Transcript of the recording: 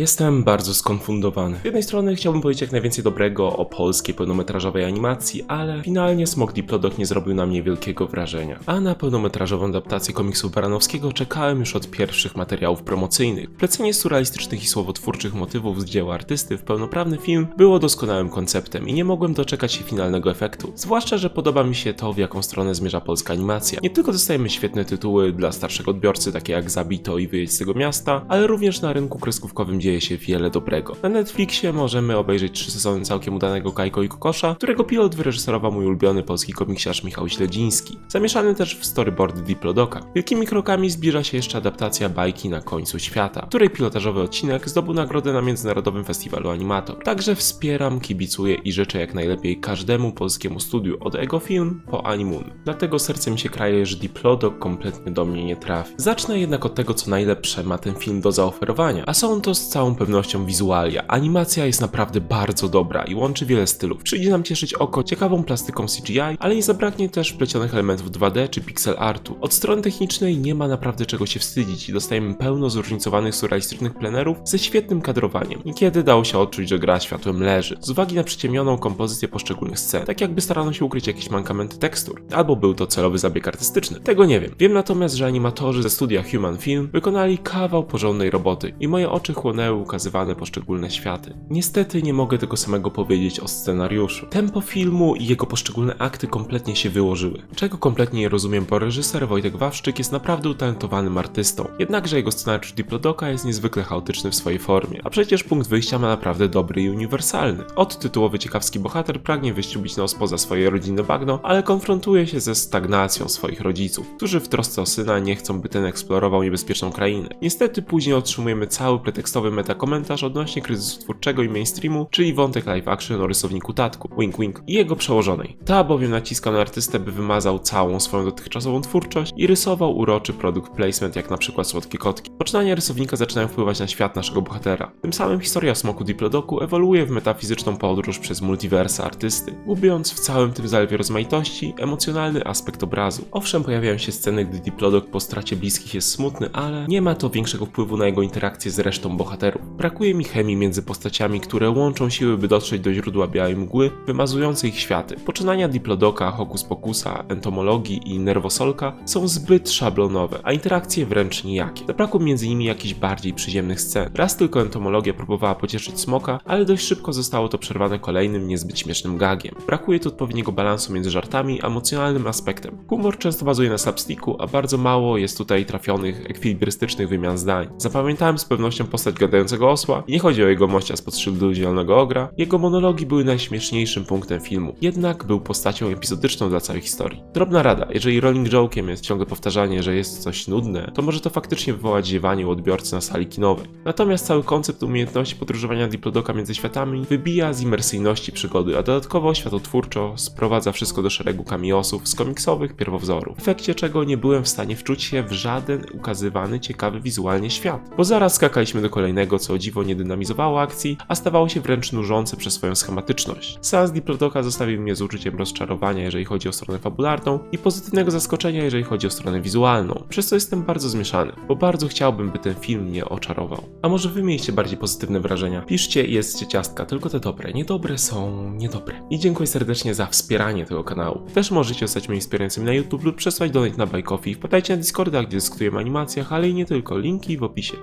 Jestem bardzo skonfundowany. Z jednej strony chciałbym powiedzieć jak najwięcej dobrego o polskiej pełnometrażowej animacji, ale finalnie Smok Diplodok nie zrobił na mnie wielkiego wrażenia. A na pełnometrażową adaptację komiksu Baranowskiego czekałem już od pierwszych materiałów promocyjnych. Plecenie surrealistycznych i słowotwórczych motywów z dzieła artysty w pełnoprawny film było doskonałym konceptem i nie mogłem doczekać się finalnego efektu. Zwłaszcza, że podoba mi się to, w jaką stronę zmierza polska animacja. Nie tylko dostajemy świetne tytuły dla starszego odbiorcy, takie jak Zabito i Wyjeźdź z tego miasta, ale również na rynku kreskówkowym dzieje się wiele dobrego. Na Netflixie możemy obejrzeć trzy sezony całkiem udanego Kajko i Kokosza, którego pilot wyreżyserował mój ulubiony polski komiksiarz Michał Śledziński. Zamieszany też w storyboardy Diplodoka. Wielkimi krokami zbliża się jeszcze adaptacja bajki na końcu świata, której pilotażowy odcinek zdobył nagrodę na Międzynarodowym Festiwalu Animator. Także wspieram, kibicuję i życzę jak najlepiej każdemu polskiemu studiu od Ego Film po Animun. Dlatego serce mi się kraje, że Diplodok kompletnie do mnie nie trafi. Zacznę jednak od tego, co najlepsze ma ten film do zaoferowania, a są to z całą pewnością wizualia. Animacja jest naprawdę bardzo dobra i łączy wiele stylów. Przyjdzie nam cieszyć oko ciekawą plastyką CGI, ale nie zabraknie też wplecionych elementów 2D czy pixel artu. Od strony technicznej nie ma naprawdę czego się wstydzić i dostajemy pełno zróżnicowanych surrealistycznych plenerów ze świetnym kadrowaniem. Niekiedy dało się odczuć, że gra światłem leży, z uwagi na przyciemnioną kompozycję poszczególnych scen, tak jakby starano się ukryć jakieś mankamenty tekstur, albo był to celowy zabieg artystyczny. Tego nie wiem. Wiem natomiast, że animatorzy ze studia Human Film wykonali kawał porządnej roboty i moje oczy chłonęły ukazywane poszczególne światy. Niestety nie mogę tego samego powiedzieć o scenariuszu. Tempo filmu i jego poszczególne akty kompletnie się wyłożyły, czego kompletnie nie rozumiem, bo reżyser Wojtek Wawrzyk jest naprawdę utalentowanym artystą. Jednakże jego scenariusz Diplodoka jest niezwykle chaotyczny w swojej formie, a przecież punkt wyjścia ma naprawdę dobry i uniwersalny. Od tytułowy ciekawski bohater pragnie wyściubić nos poza swoje rodzinne bagno, ale konfrontuje się ze stagnacją swoich rodziców, którzy w trosce o syna nie chcą, by ten eksplorował niebezpieczną krainę. Niestety później otrzymujemy cały pretekstowy metakomentarz odnośnie kryzysu twórczego i mainstreamu, czyli wątek live action o rysowniku Tatku, Wink Wink, i jego przełożonej. Ta bowiem naciska na artystę, by wymazał całą swoją dotychczasową twórczość i rysował uroczy produkt placement, jak na przykład słodkie kotki. Poczynania rysownika zaczynają wpływać na świat naszego bohatera. Tym samym historia Smoku Diplodoku ewoluuje w metafizyczną podróż przez multiversa artysty, gubiąc w całym tym zalewie rozmaitości emocjonalny aspekt obrazu. Owszem, pojawiają się sceny, gdy Diplodok po stracie bliskich jest smutny, ale nie ma to większego wpływu na jego interakcje z resztą bohaterów. Brakuje mi chemii między postaciami, które łączą siły, by dotrzeć do źródła białej mgły, wymazującej ich światy. Poczynania Diplodoka, Hokus Pokusa, entomologii i nerwosolka są zbyt szablonowe, a interakcje wręcz nijakie. Zabrakło między nimi jakichś bardziej przyziemnych scen. Raz tylko entomologia próbowała pocieszyć smoka, ale dość szybko zostało to przerwane kolejnym niezbyt śmiesznym gagiem. Brakuje tu odpowiedniego balansu między żartami a emocjonalnym aspektem. Humor często bazuje na slapsticku, a bardzo mało jest tutaj trafionych, ekwilibrystycznych wymian zdań. Zapamiętałem z pewnością postać gadającego osła i nie chodzi o jego mościa spod szyldu zielonego ogra. Jego monologi były najśmieszniejszym punktem filmu, jednak był postacią epizodyczną dla całej historii. Drobna rada, jeżeli rolling joke'iem jest ciągle powtarzanie, że jest coś nudne, to może to faktycznie wywołać ziewanie u odbiorcy na sali kinowej. Natomiast cały koncept umiejętności podróżowania Diplodoka między światami wybija z imersyjności przygody, a dodatkowo światotwórczo sprowadza wszystko do szeregu kamiosów z komiksowych pierwowzorów, w efekcie czego nie byłem w stanie wczuć się w żaden ukazywany ciekawy wizualnie świat, bo zaraz skakaliśmy do kolejnego, co o dziwo nie dynamizowało akcji, a stawało się wręcz nużące przez swoją schematyczność. Seans Diplodoka zostawił mnie z uczuciem rozczarowania, jeżeli chodzi o stronę fabularną i pozytywnego zaskoczenia, jeżeli chodzi o stronę wizualną, przez co jestem bardzo zmieszany, bo bardzo chciałbym, by ten film mnie oczarował. A może wy mieliście bardziej pozytywne wrażenia? Piszcie i jedzcie ciastka, tylko te dobre. Niedobre są niedobre. I dziękuję serdecznie za wspieranie tego kanału. Też możecie zostać moim wspierającym na YouTube lub przesłać donate na Coffee. Wpadajcie na Discorda, gdzie dyskutujemy o animacjach, ale i nie tylko. Linki w opisie.